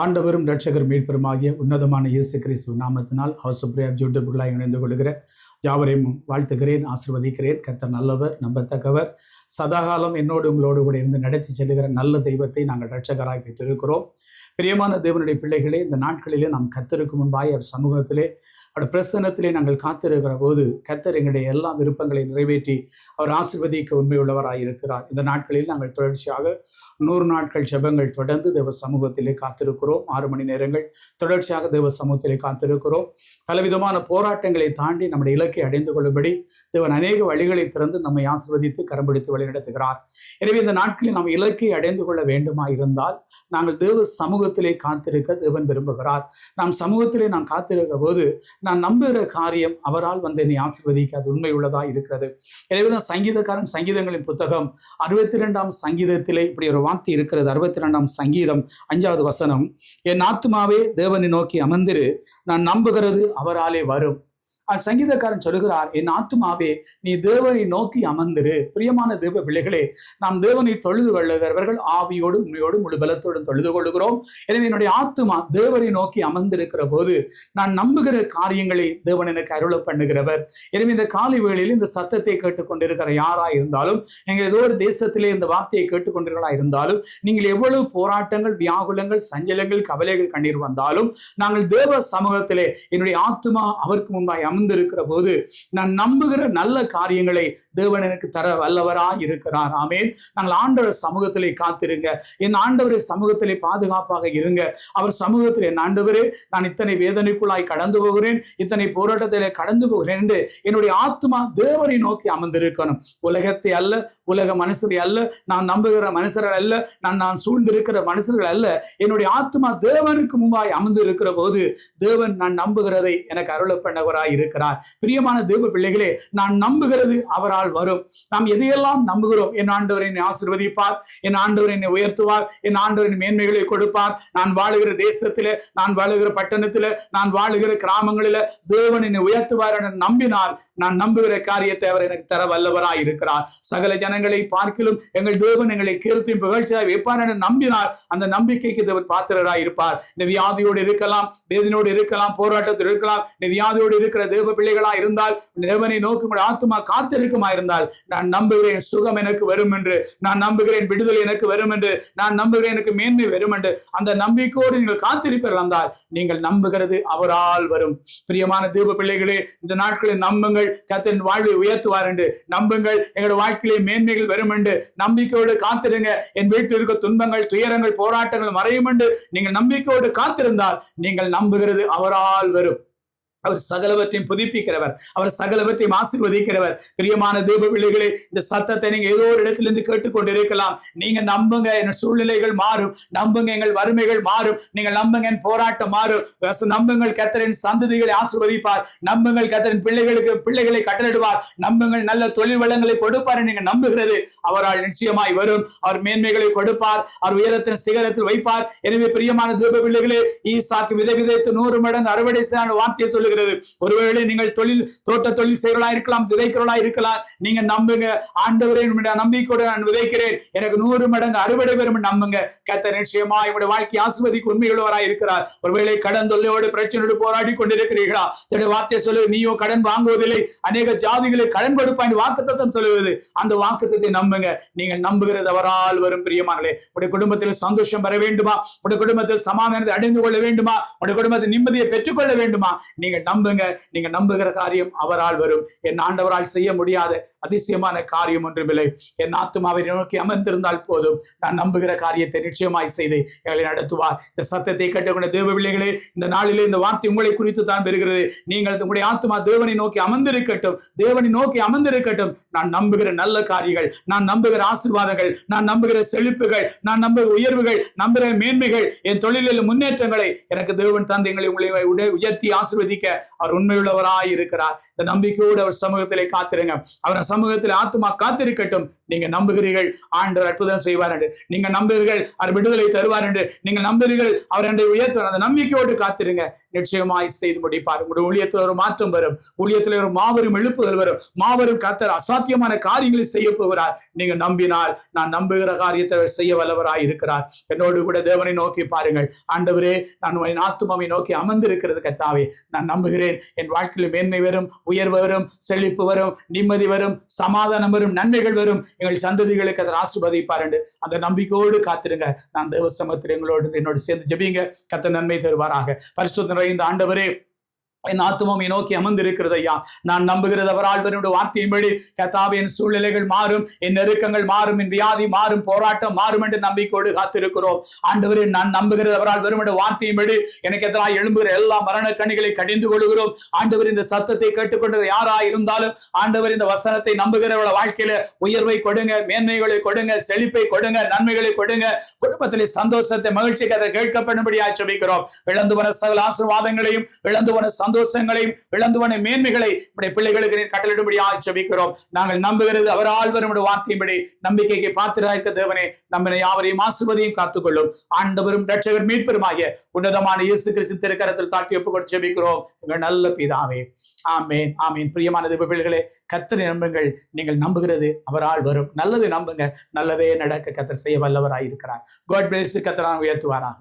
ஆண்டவரும் ரட்சகர் மீட்பெருமாகிய உன்னதமான இயேசு கிறிஸ்து நாமத்தினால் அவசுப்ரியார் ஜூட்டுக்குள்ளாய் இணைந்து கொள்கிற யாவரையும் வாழ்த்துகிறேன் ஆசிர்வதிக்கிறேன். கத்தர் நல்லவர் நம்பத்தக்கவர். சதாகாலம் என்னோடு உங்களோடு கூட இருந்து நடத்தி செல்லுகிற நல்ல தெய்வத்தை நாங்கள் ரட்சகராக பெற்றிருக்கிறோம். பிரியமான தேவனுடைய பிள்ளைகளே இந்த நாட்களிலே நாம் கத்தருக்கு முன்பாய் அவர் சமூகத்திலே அவருடைய பிரசன்னத்திலே நாங்கள் காத்திருக்கிற போது கத்தர் எங்களுடைய எல்லா விருப்பங்களை நிறைவேற்றி அவர் ஆசிர்வதிக்க உண்மையுள்ளவராக இருக்கிறார். இந்த நாட்களில் நாங்கள் தொடர்ச்சியாக நூறு நாட்கள் ஜபங்கள் தொடர்ந்து தேவ சமூகத்திலே காத்திருக்கிறோம். ஆறு மணி நேரங்கள் தொடர்ச்சியாக தேவ சமூகத்திலே காத்திருக்கிறோம். பலவிதமான போராட்டங்களை தாண்டி நம்முடைய இலக்கை அடைந்து கொள்ளும்படி தேவன் அநேக வழிகளை திறந்து நம்மை ஆசிர்வதித்து கரம்பிடித்து வழிநடத்துகிறார். எனவே இந்த நாட்களில் நாம் இலக்கை அடைந்து கொள்ள வேண்டுமா இருந்தால் நாங்கள் தேவ சமூகத்திலே காத்திருக்க தேவன் விரும்புகிறார். நாம் சமூகத்திலே நாம் காத்திருக்கிற போது நான் நம்புகிற காரியம் அவரால் வந்து என்னை ஆசிர்வதிக்க அது உண்மை உள்ளதா இருக்கிறது. எனவே தான் சங்கீதக்காரன் சங்கீதங்களின் புத்தகம் அறுபத்தி ரெண்டாம் சங்கீதத்திலே இப்படி ஒரு வார்த்தை இருக்கிறது. அறுபத்தி ரெண்டாம் சங்கீதம் அஞ்சாவது வசனம் என் ஆத்மாவே தேவனை நோக்கி அமர்ந்திரு. நான் நம்புகிறது அவராலே வரும். சங்கீதக்காரன் சொல்லுகிறார் என் ஆத்மாவே நீ தேவனை நோக்கி அமர்ந்திரு. பிரியமான தேவ பிள்ளைகளே நாம் தேவனை தொழுது கொள்ளுகிறவர்கள் ஆவியோடு உண்மையோடு முழு பலத்தோடும் தொழுது கொள்கிறோம் எனவே என்னுடைய ஆத்மா தேவனை நோக்கி அமர்ந்திருக்கிற போது நான் நம்புகிற காரியங்களை தேவன் எனக்கு அருள பண்ணுகிறவர். எனவே இந்த காலை வேளையில் இந்த சத்தத்தை கேட்டுக்கொண்டிருக்கிற யாரா இருந்தாலும் நீங்கள் ஏதோ ஒரு தேசத்திலே இந்த வார்த்தையை கேட்டுக்கொண்டிருக்கிறா இருந்தாலும் நீங்கள் எவ்வளவு போராட்டங்கள் வியாகுலங்கள் சஞ்சலங்கள் கவலைகள் கண்ணீர் வந்தாலும் நாங்கள் தேவ சமூகத்திலே என்னுடைய ஆத்மா அவருக்கு முன்பாக முன்பாய் அமர்ந்திருக்கிற போது நான் நம்புகிற நல்ல காரியங்களை தேவன் எனக்கு தர வல்லவரா இருக்கிறார். ஆமேன். நாங்கள் ஆண்டவர் சமூகத்திலே காத்திருங்க. என் ஆண்டவரை சமூகத்திலே பாதுகாப்பாக இருங்க. அவர் சமூகத்தில் என் ஆண்டவரே நான் இத்தனை வேதனைக்குள்ளாய் கடந்து போகிறேன். இத்தனை போராட்டத்திலே கடந்து போகிறேன் என்று என்னுடைய ஆத்மா தேவனை நோக்கி அமர்ந்திருக்கணும். உலகத்தை அல்ல உலக மனுஷரை அல்ல நான் நம்புகிற மனுஷர்கள் அல்ல நான் நான் சூழ்ந்திருக்கிற மனுஷர்கள் அல்ல. என்னுடைய ஆத்மா தேவனுக்கு முன்பாய் அமர்ந்து இருக்கிற போது தேவன் நான் நம்புகிறதை எனக்கு அருள பண்ணவராய் இருக்கிறார். பிரியமான தேவ பிள்ளைகளே நான் நம்புகிறது அவரால் வரும். நாம் எதையெல்லாம் நம்புகிறோம்? என் ஆண்டவர் என்னை ஆசிர்வதிப்பார். என் ஆண்டவர் என்னை உயர்த்துவார். என் ஆண்டவரின் மேன்மைகளை கொடுப்பார். நான் வாழுகிற தேசத்தில நான் வாழுகிற பட்டணத்தில நான் வாழுகிற கிராமங்களில தேவன் என்னை உயர்த்துவார் என நம்பினால் நான் நம்புகிற காரியத்தை அவர் எனக்கு தர வல்லவராய் இருக்கிறார். சகல ஜனங்களை பார்க்கிலும் எங்கள் தேவன் எங்களை கீர்த்தியும் புகழ்ச்சியாய் வைப்பார் என நம்பினார் அந்த நம்பிக்கைக்கு தேவன் பாத்திரராய் இருப்பார். இந்த வியாதியோடு இருக்கலாம் வேதனையோடு இருக்கலாம் போராட்டத்தில் இருக்கலாம் இந்த வியாதியோடு இருக்கிற தேவ பிள்ளைகளா இருந்தால் தேவனை நோக்கி ஆத்மா காத்திருக்குமா இருந்தால் நான் நம்புகிறேன் சுகம் எனக்கு வரும் என்று நான் நம்புகிறேன் விடுதலை எனக்கு வரும் என்று நான் நம்புகிறேன் எனக்கு மேன்மை வரும் என்று அந்த நம்பிக்கையோடு நீங்கள் காத்திருப்பீர்கள் என்றால் நீங்கள் நம்புகிறது அவரால் வரும். பிரியமான தேவ பிள்ளைகளே இந்த நாட்களில் நம்புங்கள் கத்தன் வாழ்வை உயர்த்துவார் என்று நம்புங்கள் எங்களுடைய வாழ்க்கையிலே மேன்மைகள் வரும் என்று நம்பிக்கையோடு காத்திருங்க என் வீட்டில் இருக்க துன்பங்கள் துயரங்கள் போராட்டங்கள் மறையும் என்று நீங்கள் நம்பிக்கையோடு காத்திருந்தால் நீங்கள் நம்புகிறது அவரால் வரும். அவர் சகலவற்றையும் புதுப்பிக்கிறவர். அவர் சகலவற்றையும் ஆசீர்வதிக்கிறவர். பிரியமான தேவ பிள்ளைகளே இந்த சத்தத்தை நீங்க ஏதோ ஒரு இடத்திலிருந்து கேட்டுக்கொண்டு இருக்கலாம் நீங்க நம்புங்க என் சூழ்நிலைகள் மாறும். நம்புங்க எங்கள் வறுமைகள் மாறும். நீங்கள் நம்புங்க என் போராட்டம் மாறும். நம்புங்கள் கத்தரின் சந்ததிகளை ஆசீர்வதிப்பார். நம்புங்கள் கத்தரின் பிள்ளைகளுக்கு பிள்ளைகளை கட்டளிடுவார் நம்புங்கள் நல்ல தொழில் வளங்களை கொடுப்பார் நீங்க நம்புகிறது. அவரால் நிச்சயமாய் வரும். அவர் மேன்மைகளை கொடுப்பார். அவர் உயரத்தின் சிகரத்தில் வைப்பார். எனவே பிரியமான தேவ பிள்ளைகளே ஈசாக்கு விதை விதைத்து நூறு மடங்கு அறுவடை செய்ய சொல்லுகிறார் சொல்லுகிறது ஒருவேளை நீங்கள் தொழில் தோட்ட தொழில் செய்கிறவர்களா இருக்கலாம் விதைக்கிறவர்களா இருக்கலாம். நீங்க நம்புங்க. ஆண்டவரே நம்பிக்கையோட நான் விதைக்கிறேன். எனக்கு நூறு மடங்கு அறுவடை பெறும் நம்புங்க. கத்த நிச்சயமா இவருடைய வாழ்க்கை ஆசுவதிக்கு உண்மையுள்ளவராய் இருக்கிறார். ஒருவேளை கடன் தொல்லையோடு பிரச்சனையோடு போராடி கொண்டிருக்கிறீர்களா? தன்னுடைய வார்த்தை சொல்லு நீயோ கடன் வாங்குவதில்லை. அநேக ஜாதிகளை கடன் கொடுப்பான் வாக்குத்தத்தம் சொல்லுவது. அந்த வாக்குத்தத்தை நம்புங்க. நீங்கள் நம்புகிறது அவரால் வரும் பிரியமானே உடைய குடும்பத்தில் சந்தோஷம் வர வேண்டுமா? உடைய குடும்பத்தில் சமாதானத்தை அடைந்து கொள்ள வேண்டுமா? உடைய குடும்பத்தில் நிம்மதியை பெற்றுக்கொள்ள வேண்டுமா? நீங்கள் நீங்க நம்புங்க நீங்க நம்புகிற காரியம் அவரால் வரும். என் ஆண்டவரால் செய்ய முடியாத அதிசயமான காரியம் ஒன்றுமில்லை. என் ஆத்மாவை நோக்கி அமர்ந்திருந்தால் போதும். நான் நம்புகிற காரியத்தை நிச்சயமாய் செய்து எங்களை நடத்துவார். இந்த சத்தத்தை கேட்டுக்கொண்ட தேவ பிள்ளைகளே இந்த நாளிலே இந்த வார்த்தை உங்களை குறித்து தான் பெறுகிறது. நீங்கள் உங்களுடைய ஆத்மா தேவனை நோக்கி அமர்ந்திருக்கட்டும். தேவனை நோக்கி அமர்ந்திருக்கட்டும். நான் நம்புகிற நல்ல காரியங்கள் நான் நம்புகிற ஆசீர்வாதங்கள் நான் நம்புகிற செழிப்புகள் நான் நம்புகிற உயர்வுகள் நம்புகிற மேன்மைகள் என் தொழிலில் முன்னேற்றங்களை எனக்கு தேவன் தந்து உங்களை உயர்த்தி ஆசிர்வதிக்க ஜெபிக்க அவர் உண்மையுள்ளவராய் இருக்கிறார். இந்த நம்பிக்கையோடு அவர் சமூகத்திலே காத்திருங்க. அவர் சமூகத்தில் ஆத்மா காத்திருக்கட்டும். நீங்க நம்புகிறீர்கள் ஆண்டவர் அற்புதம் செய்வார் என்று. நீங்க நம்புகிறீர்கள் அவர் விடுதலை தருவார் என்று. நீங்க நம்புகிறீர்கள் அவர் என்னை உயர்த்துவார். அந்த நம்பிக்கையோடு காத்திருங்க. நிச்சயமாய் செய்து முடிப்பார். உங்களுடைய ஊழியத்தில் ஒரு மாற்றம் வரும். ஊழியத்தில் ஒரு மாபெரும் எழுப்புதல் வரும். மாபெரும் கத்தர் அசாத்தியமான காரியங்களை செய்ய போகிறார். நீங்க நம்பினால் நான் நம்புகிற காரியத்தை செய்ய வல்லவராய் இருக்கிறார். என்னோடு கூட தேவனை நோக்கி பாருங்கள். ஆண்டவரே நான் என் ஆத்துமாவை நோக்கி அமர்ந்திருக்கிறது கர்த்தாவே. நான் நம்புகிறேன். என் வாழ்க்கையில் மேன்மை வரும் உயர்வு வரும் செழிப்பு வரும் நிம்மதி வரும் சமாதானம் வரும் நன்மைகள் வரும். எங்கள் சந்ததிகளுக்கு அதை ஆசிர்வதிப்பார் என்று அந்த நம்பிக்கையோடு காத்திருங்க. நான் தேவ சமத்தில் எங்களோடு என்னோடு சேர்ந்து ஜெபிங்க கத்த நன்மை தருவாராக. பரிசுத்த இந்த ஆண்டவரே என் ஆத்மாவை நோக்கி அமர்ந்திருக்கிறது ஐயா நான் நம்புகிறது அவரால் வார்த்தையின்படி கத்தாவே என் சூழ்நிலைகள் மாறும் என் நெருக்கங்கள் மாறும் என் வியாதி மாறும் போராட்டம் மாறும் என்று நம்பிக்கையோடு காத்திருக்கிறோம். ஆண்டவரே நான் நம்புகிறது அவரால் வெறும் வார்த்தையின்படி எனக்கு எதிராக எழும்புகிற எல்லா மரண கணிகளை கடிந்து கொள்கிறோம் ஆண்டவர் இந்த சத்தத்தை கேட்டுக்கொண்டு யாரா இருந்தாலும் ஆண்டவர் இந்த வசனத்தை நம்புகிறவள வாழ்க்கையில உயர்வை கொடுங்க மேன்மைகளை கொடுங்க செழிப்பை கொடுங்க நன்மைகளை கொடுங்க. குடும்பத்திலே சந்தோஷத்தை மகிழ்ச்சிக்கு அதை கேட்கப்படும்படியா சொல்லிக்கிறோம் இழந்து போன சகல ஆசீர்வாதங்களையும் இழந்து போன சந்தோஷங்களையும் இழந்துவன மேன்மைகளை நம்முடைய பிள்ளைகளுக்கு கட்டளிடும்படியாக கட்டளிடும்படியா நாங்கள் நம்புகிறது அவரால் வரும் வார்த்தையின்படி நம்பிக்கைக்கு பாத்திராயிருக்க தேவனே நம்மை யாவரையும் ஆசுவதையும் காத்துக்கொள்ளும். ஆண்டவரும் ரட்சகர் மீட்பெருமாகிய உன்னதமான இயேசு கிறிஸ்து திருக்கரத்தில் தாட்டி ஒப்புக்கொண்டு ஜெபிக்கிறோம். எங்கள் நல்ல பிதாவே ஆமேன் ஆமேன். பிரியமான தேவ பிள்ளைகளே கத்தரை நம்புங்கள். நீங்கள் நம்புகிறது அவரால் வரும். நல்லது நம்புங்க. நல்லதே நடக்க கத்தர் செய்ய வல்லவராயிருக்கிறார். காட் பிளேஸ் கத்தரான் உயர்த்துவாராக.